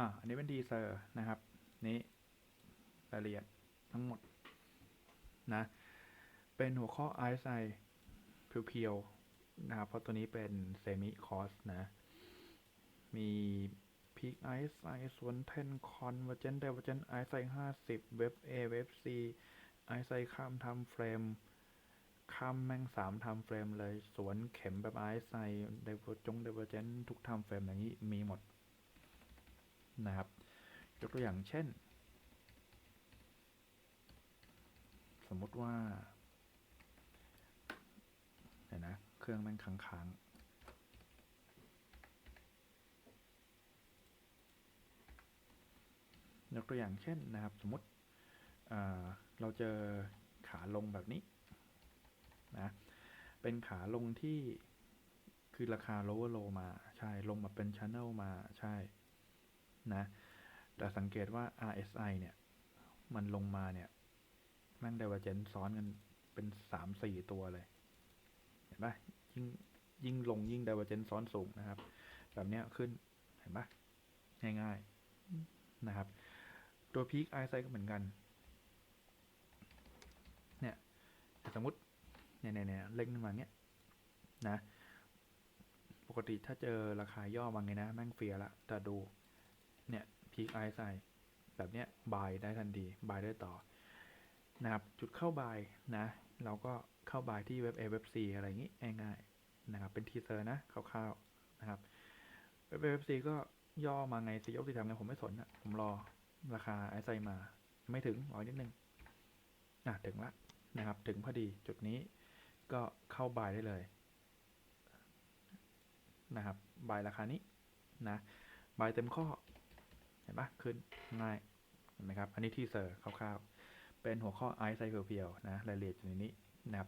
อ่าอันนี้เป็นทีเซอร์นะครับ นี้รายละเอียดทั้งหมดนะ เป็นหัวข้อ i s i เพียวๆนะครับ เพราะตัวนี้เป็นเซมิคอสนะ มีพีคไอซ์ไอส่วนเทนคอนเวอร์เจนเดเวอร์เจนไอซ์ไอห้าสิบเว็บ A เว็บ C ไอซ์ไอข้ามทำเฟรม ข้ามแม่งสามทำเฟรมเลย สวนเข็มแบบไอซ์ไอเดเวอร์จงเดเวอร์เจนทุกทำเฟรมอย่างนี้มีหมด นะครับ ยกตัวอย่างเช่น สมมติว่าเดี๋ยวนะ เครื่องแม่งค้างๆยกตัวอย่างเช่นนะครับ สมมติเราเจอขาลงแบบนี้นะเป็นขาลงที่คือราคา lower low มา ใช่ ลงมาเป็น channel มา ใช่ นะแต่สังเกตว่า RSI เนี่ย มันลงมาเนี่ยแม่ง divergence ซ้อนกันเป็นสามสี่ตัวเลย เห็นปะยิ่งยิ่งลงยิ่ง divergence ซ้อนสูงนะครับ แบบเนี้ยขึ้นเห็นปะง่ายๆนะครับ ตัว peak RSI ก็เหมือนกัน เนี่ยสมมติเนี่ยเนี่ยเนี่ยเล็งขึ้นมาเนี้ยนะ ปกติถ้าเจอราคาย่อมาไงนะ แม่งเฟียละแต่ดู เนี่ยพีคไอซ์ไซแบบเนี้ยบายได้ทันทีบายได้ต่อนะครับจุดเข้าบายนะ เราก็เข้าบายที่เว็บ A เว็บ C อะไรอย่างงี้ง่ายๆนะครับเป็นทีเซอร์นะคร่าวๆนะครับเว็บ A เว็บ C ก็ย่อมาไงสียกสี่ทำไงผมไม่สนอะผมรอราคาไอซ์ไซมาไม่ถึงรอนิดนึงอะถึงละนะครับถึงพอดีจุดนี้ก็เข้าบายได้เลยนะครับบายราคานี้นะบายเต็มข้อ ห็นปะขึ้นง่าย เห็นไหมครับ อันนี้ที่เซอร์คร่าวๆ เป็นหัวข้อไอซ์ไซเพียวๆนะ รายละเอียดอยู่ในนี้นะครับ